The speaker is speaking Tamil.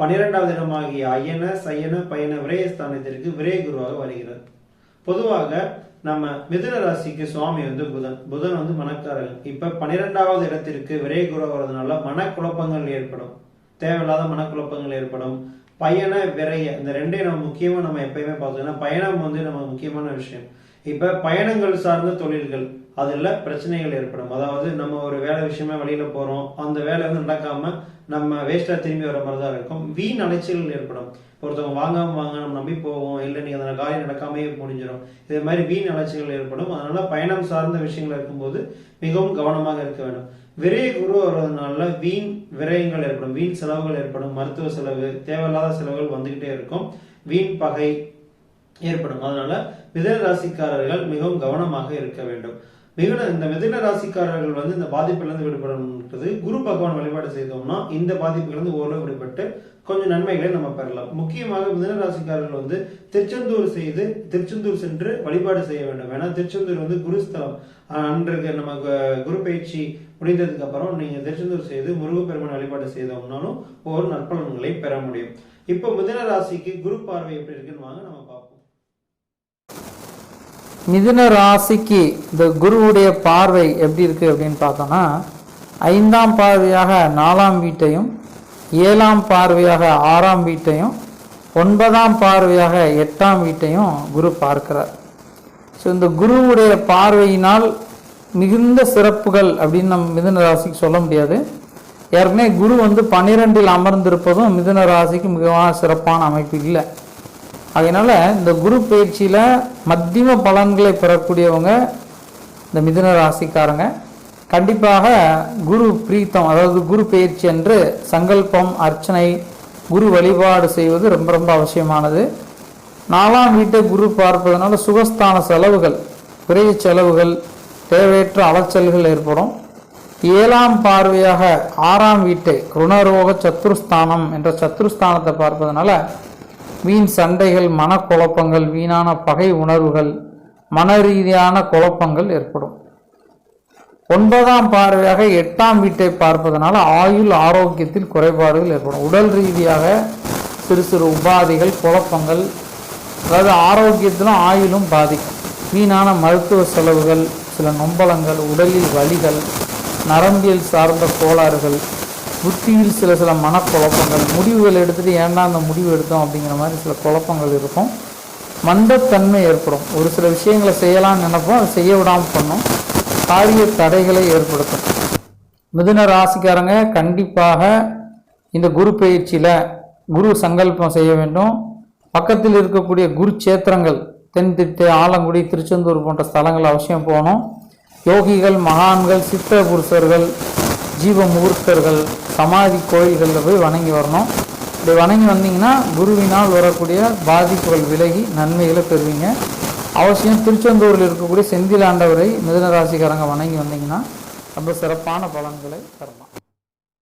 பன்னிரெண்டாவது இடமாகிய அயன சயன பயண விரயஸ்தானத்திற்கு விரய குருவாக வருகிறார். பொதுவாக நம்ம மிதுன ராசிக்கு சுவாமி வந்து புதன். புதன் வந்து மனக்காரகன். இப்ப பன்னிரெண்டாவது இடத்திற்கு விரை குரு வர்றதுனால மனக்குழப்பங்கள் ஏற்படும். தேவையில்லாத மனக்குழப்பங்கள் ஏற்படும். பயண விரைய இந்த ரெண்டையும் நம்ம முக்கியமா நம்ம எப்பயுமே பார்த்தோம்னா பயணம் வந்து நம்ம முக்கியமான விஷயம். இப்போ பயணங்கள் சார்ந்த தொழில்கள் அதில் பிரச்சனைகள் ஏற்படும். அதாவது நம்ம ஒரு வேலை விஷயமா வெளியில் போகிறோம் அந்த வேலை வந்து நடக்காமல் நம்ம வேஸ்ட்டாக திரும்பி வர மாதிரி தான் இருக்கும். வீண் அலைச்சல்கள் ஏற்படும். ஒருத்தவங்க வாங்காமல் வாங்க நம்ம நம்பி போவோம் இல்லை நீங்கள் அந்த காரியம் நடக்காமே முடிஞ்சிடும். இதே மாதிரி வீண் அலைச்சல்கள் ஏற்படும். அதனால் பயணம் சார்ந்த விஷயங்கள் இருக்கும்போது மிகவும் கவனமாக இருக்க வேண்டும். விரைய குரு வர்றதுனால வீண் விரயங்கள் ஏற்படும். வீண் செலவுகள் ஏற்படும். மருத்துவ செலவு தேவையில்லாத செலவுகள் வந்துக்கிட்டே இருக்கும். வீண் பகை ஏற்படும். அதனால மிதன ராசிக்காரர்கள் மிகவும் கவனமாக இருக்க வேண்டும். மிகுன இந்த மிதன ராசிக்காரர்கள் வந்து இந்த பாதிப்பிலிருந்து விடுபடணுன்றது குரு பகவான் வழிபாடு செய்தோம்னா இந்த பாதிப்பிலிருந்து ஓரளவு விடுபட்டு கொஞ்சம் நன்மைகளை நம்ம பெறலாம். முக்கியமாக மிதன ராசிக்காரர்கள் வந்து திருச்செந்தூர் செய்து திருச்செந்தூர் சென்று வழிபாடு செய்ய வேண்டும். ஏன்னா திருச்செந்தூர் வந்து குருஸ்தலம். அன்றைக்கு நம்ம கு- குரு பயிற்சி முடிந்ததுக்கு அப்புறம் நீங்க திருச்செந்தூர் செய்து முருகப்பெருமான் வழிபாடு செய்தோம்னாலும் ஒரு நற்பலன்களை பெற முடியும். இப்போ மிதன ராசிக்கு குரு பார்வை எப்படி இருக்குன்னு வாங்க நம்ம பார்ப்போம். மிதுன ராசிக்கு இந்த குருவுடைய பார்வை எப்படி இருக்கு அப்படின்னு பார்த்தோம்னா ஐந்தாம் பார்வையாக நாலாம் வீட்டையும் ஏழாம் பார்வையாக ஆறாம் வீட்டையும் ஒன்பதாம் பார்வையாக எட்டாம் வீட்டையும் குரு பார்க்கிறார். ஸோ இந்த குருவுடைய பார்வையினால் மிகுந்த சிறப்புகள் அப்படின்னு நம்ம மிதுன ராசிக்கு சொல்ல முடியாது. ஏற்கனவே குரு வந்து பன்னிரெண்டில் அமர்ந்திருப்பதும் மிதுன ராசிக்கு மிகவும் சிறப்பான அமைப்பு இல்லை. அதனால் இந்த குரு பயிற்சியில் மத்தியம பலன்களை பெறக்கூடியவங்க இந்த மிதுன ராசிக்காரங்க. கண்டிப்பாக குரு பிரீத்தம் அதாவது குரு பயிற்சி என்று சங்கல்பம் அர்ச்சனை குரு வழிபாடு செய்வது ரொம்ப ரொம்ப அவசியமானது. நாலாம் வீட்டை குரு பார்ப்பதனால சுகஸ்தான செலவுகள் விரைவு செலவுகள் தேவையற்ற அலைச்சல்கள் ஏற்படும். ஏழாம் பார்வையாக ஆறாம் வீட்டை ருணரோக சத்துருஸ்தானம் என்ற சத்துருஸ்தானத்தை பார்ப்பதனால வீண் சண்டைகள் மனக்குழப்பங்கள் வீணான பகை உணர்வுகள் மன ரீதியான குழப்பங்கள் ஏற்படும். ஒன்பதாம் பார்வையாக எட்டாம் வீட்டை பார்ப்பதனால ஆயுள் ஆரோக்கியத்தில் குறைபாடுகள் ஏற்படும். உடல் ரீதியாக சிறு சிறு உபாதைகள் குழப்பங்கள் அதாவது ஆரோக்கியத்திலும் ஆயுளும் பாதிக்கும். வீணான மருத்துவ செலவுகள் சில நொம்பலங்கள் உடலில் வலிகள் நரம்பியல் சார்ந்த கோளாறுகள் புத்தியில் சில சில மனக்குழப்பங்கள். முடிவுகள் எடுத்துட்டு ஏன்டா அந்த முடிவு எடுத்தோம் அப்படிங்கிற மாதிரி சில குழப்பங்கள் இருக்கும். மந்தத்தன்மை ஏற்படும். ஒரு சில விஷயங்களை செய்யலாம்னு நினைப்போம். அதை செய்ய விடாமல் பண்ணும். காரிய தடைகளை ஏற்படுத்தும். மிதுன ராசிக்காரங்க கண்டிப்பாக இந்த குரு பயிற்சியில் குரு சங்கல்பம் செய்ய வேண்டும். பக்கத்தில் இருக்கக்கூடிய குரு சேத்திரங்கள் தென்திட்டு ஆலங்குடி திருச்செந்தூர் போன்ற ஸ்தலங்கள் அவசியம் போகணும். யோகிகள் மகான்கள் சித்த புருஷர்கள் ஜீவ முகூர்த்தர்கள் சமாதி கோயில்களில் போய் வணங்கி வரணும். இப்படி வணங்கி வந்தீங்கன்னா குருவினால் வரக்கூடிய பாதிப்புகள் விலகி நன்மைகளை பெறுவீங்க. அவசியம் திருச்செந்தூரில் இருக்கக்கூடிய செந்திலாண்டவரை மிதனராசிக்காரங்க வணங்கி வந்தீங்கன்னா ரொம்ப சிறப்பான பலன்களை தரலாம்.